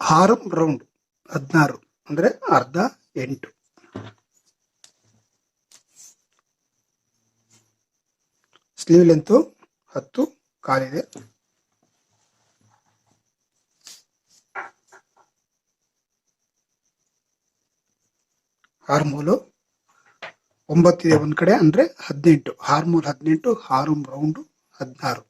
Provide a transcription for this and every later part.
Harm round, ಹದಿನಾರು, ಅಂದ್ರೆ ಅರ್ಧ ಎಂಟು. ಸ್ಲೀವ್ ಲೆಂತು ಹತ್ತು, ಕಾಲಿದೆ. ಹಾರ್ಮೋಲು ಒಂಬತ್ತಿದೆ ಒಂದ್ ಕಡೆ ಅಂದ್ರೆ ಹದಿನೆಂಟು. ಹಾರ್ಮೋಲ್ ಹದಿನೆಂಟು, ಹಾರ್ಮ್ ರೌಂಡ್ ಹದಿನಾರು.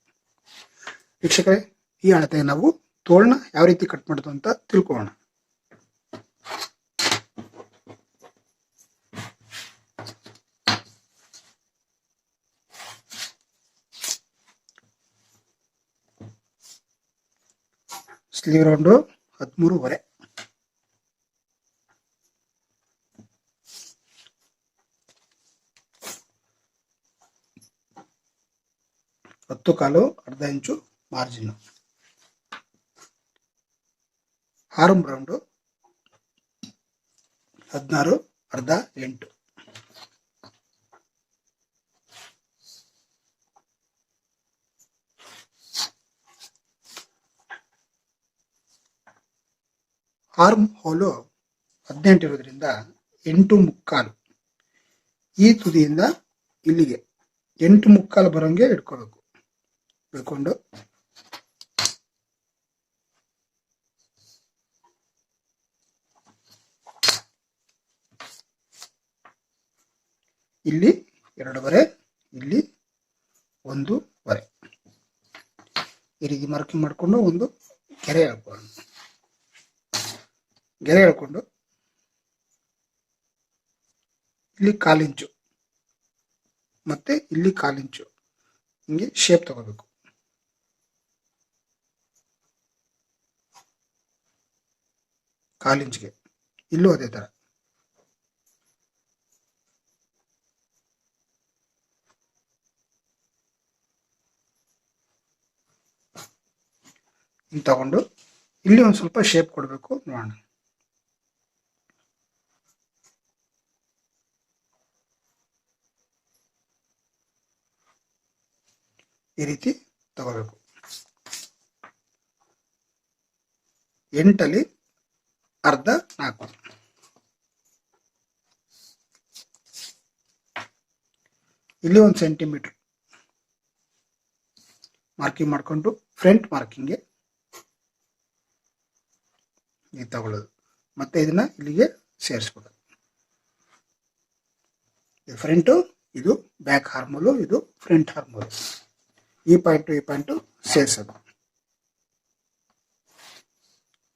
ವೀಕ್ಷಕರೇ, ಈ ಅಳತೆ ನಾವು ತೋಳ್ನ ಯಾವ ರೀತಿ ಕಟ್ ಮಾಡೋದು ಅಂತ ತಿಳ್ಕೊಳ್ಳೋಣ. ಸ್ಲೀವ್ ರೌಂಡು ಹದಿಮೂರುವರೆ. ಹತ್ತು ಕಾಲು, ಅರ್ಧ ಇಂಚು ಮಾರ್ಜಿನ್ ಹಾರಂ ರೌಂಡು. ಹದಿನಾರು, ಅರ್ಧ, ಎಂಟು. ಆರ್ಮ್ ಹೋಲು ಹದಿನೆಂಟು ಇರೋದ್ರಿಂದ ಎಂಟು ಮುಕ್ಕಾಲು. ಈ ತುದಿಯಿಂದ ಇಲ್ಲಿಗೆ ಎಂಟು ಮುಕ್ಕಾಲು ಬರೋಂಗೆ ಇಟ್ಕೋಬೇಕು ಇಟ್ಕೊಂಡು ಇಲ್ಲಿ ಎರಡೂವರೆ ಇಲ್ಲಿ ಒಂದೂವರೆ ಈ ರೀತಿ ಮಾರ್ಕಿಂಗ್ ಮಾಡಿಕೊಂಡು ಒಂದು ಗೆರೆ ಹೇಳ್ಕೊಂಡು ಗೆರೆ ಹೇಳ್ಕೊಂಡು ಇಲ್ಲಿ ಕಾಲಿಂಚು ಮತ್ತೆ ಇಲ್ಲಿ ಕಾಲಿಂಚು ಹಿಂಗೆ ಶೇಪ್ ತಗೋಬೇಕು. ಕಾಲಿಂಚ್ಗೆ ಇಲ್ಲೂ ಅದೇ ತರ. ತಗೊಂಡು ಇಲ್ಲಿ ಒಂದು ಸ್ವಲ್ಪ ಶೇಪ್ ಕೊಡಬೇಕು ನೋಡೋಣ. ಈ ರೀತಿ ತಗೋಬೇಕು. ಎಂಟಲ್ಲಿ ಅರ್ಧ ನಾಲ್ಕು. ಇಲ್ಲಿ ಒಂದು ಸೆಂಟಿಮೀಟರ್ ಮಾರ್ಕಿಂಗ್ ಮಾಡಿಕೊಂಡು ಫ್ರಂಟ್ ಮಾರ್ಕಿಂಗ್ಗೆ ಇದು ತಗೊಳ್ಳೋದು. ಮತ್ತೆ ಇದನ್ನ ಇಲ್ಲಿಗೆ ಸೇರಿಸ್ಬೋದು. ಇದು ಫ್ರಂಟು ಇದು ಬ್ಯಾಕ್ ಹಾರ್ಮೋಲು ಇದು ಫ್ರಂಟ್ ಹಾರ್ಮೋಲು ಈ ಪಾಯಿಂಟು ಈ ಪಾಯಿಂಟು ಸೇರಿಸೋದು.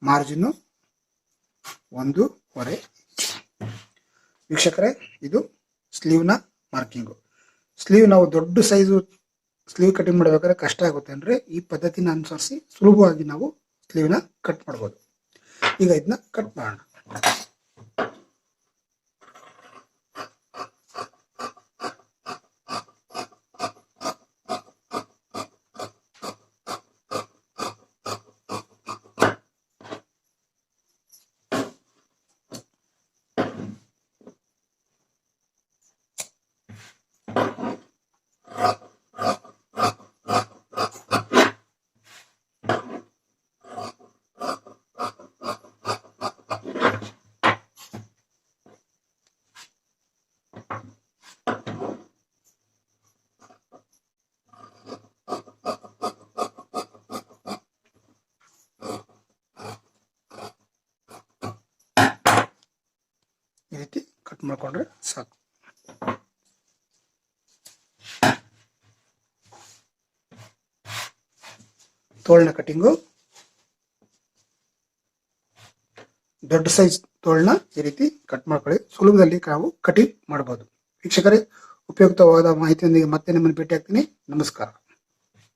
ಮಾರ್ಜಿನ್ನು ಒಂದೂವರೆ ವೀಕ್ಷಕರೇ, ಇದು ಸ್ಲೀವ್ನ ಮಾರ್ಕಿಂಗು ಸ್ಲೀವ್ ನಾವು ದೊಡ್ಡ ಸೈಜು ಸ್ಲೀವ್ ಕಟಿಂಗ್ ಮಾಡಬೇಕಾದ್ರೆ ಕಷ್ಟ ಆಗುತ್ತೆ ಅಂದರೆ ಈ ಪದ್ಧತಿನ ಅನುಸರಿಸಿ ಸುಲಭವಾಗಿ ನಾವು ಸ್ಲೀವ್ನ ಕಟ್ ಮಾಡ್ಬೋದು. ಈಗ ಇದನ್ನ ಕಟ್ ಮಾಡೋಣ ಈ ರೀತಿ ಕಟ್ ಮಾಡ್ಕೊಂಡ್ರೆ ಸಾಕು. ತೋಳ್ನ ಕಟಿಂಗು. ದೊಡ್ಡ ಸೈಜ್ ತೋಳ್ನ ಈ ರೀತಿ ಕಟ್ ಮಾಡ್ಕೊಳ್ಳಿ. ಸುಲಭದಲ್ಲಿ ನಾವು ಕಟಿಂಗ್ ಮಾಡಬಹುದು. ವೀಕ್ಷಕರೇ, ಉಪಯುಕ್ತವಾದ ಮಾಹಿತಿಯೊಂದಿಗೆ ಮತ್ತೆ ನಿಮ್ಮನ್ನು ಭೇಟಿ ಆಗ್ತೀನಿ ನಮಸ್ಕಾರ.